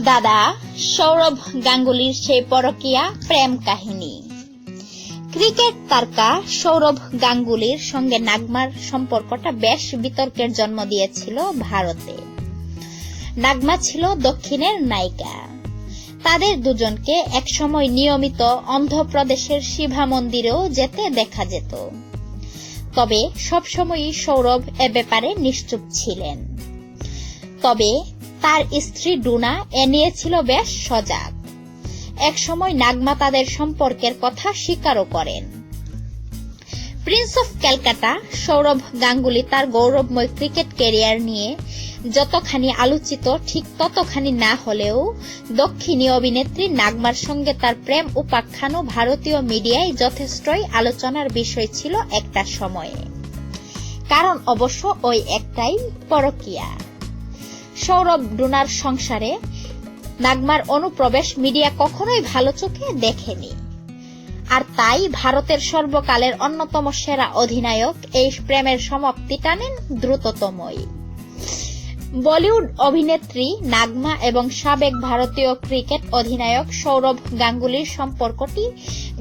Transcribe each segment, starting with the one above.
দাদা, সৌরভ গাঙ্গুলির সেই পরকিয়া প্রেম কাহিনী। ক্রিকেট তারকা সৌরভ গাঙ্গুলির সঙ্গে নাগমার সম্পর্কটা বেশ বিতর্কের জন্ম দিয়েছিল ভারতে। নাগমা ছিল দক্ষিণের নায়িকা। তাদের দুজনকে একসময় নিয়মিত অন্ধ্রপ্রদেশের শিবা মন্দিরেও যেতে দেখা যেত। তবে সবসময়ই সৌরভ এ ব্যাপারে নিশ্চুপ ছিলেন। তবে তার স্ত্রী ডুনা এ নিয়ে ছিল বেশ সজাগ। একসময় নাগমা তাদের সম্পর্কের কথা স্বীকারও করেন। প্রিন্স অফ ক্যালকাটা সৌরভ গাঙ্গুলি তার গৌরবময় ক্রিকেট ক্যারিয়ার নিয়ে যতখানি আলোচিত, ঠিক ততখানি না হলেও দক্ষিণী অভিনেত্রী নাগমার সঙ্গে তার প্রেম উপাখ্যানও ভারতীয় মিডিয়ায় যথেষ্টই আলোচনার বিষয় ছিল একটা সময়ে। কারণ অবশ্য ওই একটাই পরকিয়া। সৌরভ ডুনার সংসারে নাগমার অনুপ্রবেশ মিডিয়া কখনোই ভালো চোখে দেখেনি। আর তাই ভারতের সর্বকালের অন্যতম সেরা অধিনায়ক এই প্রেমের সমাপ্তি টানেন দ্রুততমই। বলিউড অভিনেত্রী নাগমা এবং সাবেক ভারতীয় ক্রিকেট অধিনায়ক সৌরভ গাঙ্গুলির সম্পর্কটি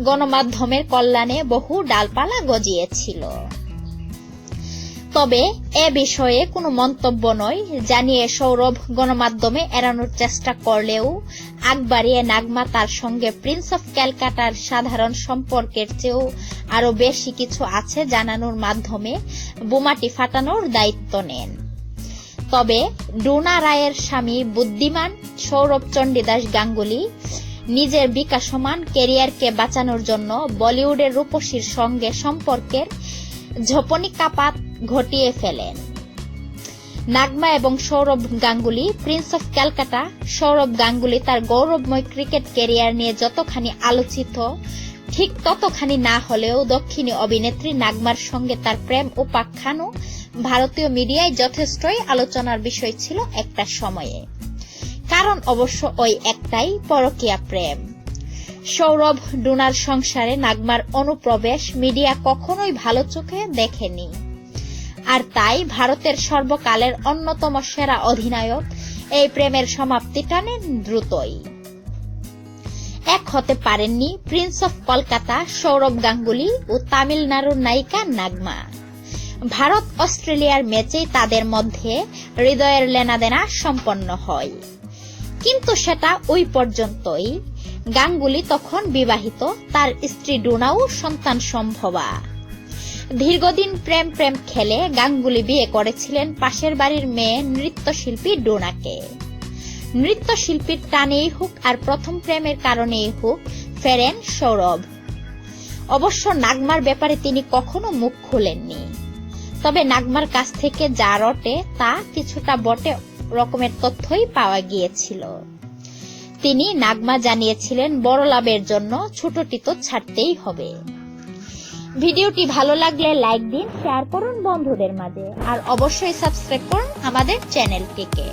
গণমাধ্যমের কল্যাণে বহু ডালপালা গজিয়েছিল। তবে এ বিষয়ে কোনো মন্তব্য নয়। জানিয়ে সৌরভ গণমাধ্যমে এড়ানোর চেষ্টা করলেও আগ বাড়িয়ে নাগমা তার সঙ্গে প্রিন্স অফ ক্যালকাটার সাধারণ সম্পর্কের চেয়েও আরও বেশি কিছু আছে জানানোর মাধ্যমে বোমাটি ফাটানোর দায়িত্ব নেন। তবে ডোনা রায়ের স্বামী বুদ্ধিমান সৌরভ চণ্ডীদাস গাঙ্গুলি নিজের বিকাশমান কেরিয়ারকে বাঁচানোর জন্য বলিউডের রূপসীর সঙ্গে সম্পর্কের ঝোপনিকাপাত ঘটিয়ে ফেলেন। নাগমা এবং সৌরভ গাঙ্গুলি প্রিন্স অফ ক্যালকাটা সৌরভ গাঙ্গুলি তার গৌরবময় ক্রিকেট ক্যারিয়ার নিয়ে যতখানি আলোচিত, ঠিক ততখানি না হলেও দক্ষিণী অভিনেত্রী নাগমার সঙ্গে তার প্রেম উপাখ্যানও ভারতীয় মিডিয়ায় যথেষ্টই আলোচনার বিষয় ছিল একটা সময়ে। কারণ অবশ্য ওই একটাই পরকিয়া প্রেম। সৌরভ ডুনার সংসারে নাগমার অনুপ্রবেশ মিডিয়া কখনোই ভালো চোখে দেখেনি। আর তাই ভারতের সর্বকালের অন্যতম সেরা অধিনায়ক এই প্রেমের সমাপ্তি টানেন দ্রুতই। এক হতে পারেননি প্রিন্স অফ কলকাতা সৌরভ গাঙ্গুলি ও তামিলনাড়ুর নায়িকা নাগমা। ভারত অস্ট্রেলিয়ার ম্যাচেই তাদের মধ্যে হৃদয়ের লেনাদেনা সম্পন্ন হয়। কিন্তু সেটা ওই পর্যন্তই। গাঙ্গুলি তখন বিবাহিত, তার স্ত্রী ডোনাও সন্তান সম্ভবা। দীর্ঘদিন প্রেম প্রেম খেলে গাঙ্গুলি বিয়ে করেছিলেন পাশের বাড়ির মেয়ে নৃত্যশিল্পী ডোনাকে। নৃত্যশিল্পীর টানেই হোক আর প্রথম প্রেমের কারণেই হোক, ফেরেন সৌরভ। অবশ্য নাগমার ব্যাপারে তিনি কখনো মুখ খুলেননি। তবে নাগমার কাছ থেকে যা রটে তা কিছুটা বটে রকমের তথ্যই পাওয়া গিয়েছিল। তিনি নাগমা জানিয়েছিলেন, বড় লাভের জন্য ছোটটি তো ছাড়তেই হবে। ভিডিওটি ভালো লাগলে লাইক দিন শেয়ার করুন বন্ধুদের মাঝে। আর অবশ্যই সাবস্ক্রাইব করুন আমাদের চ্যানেলটিকে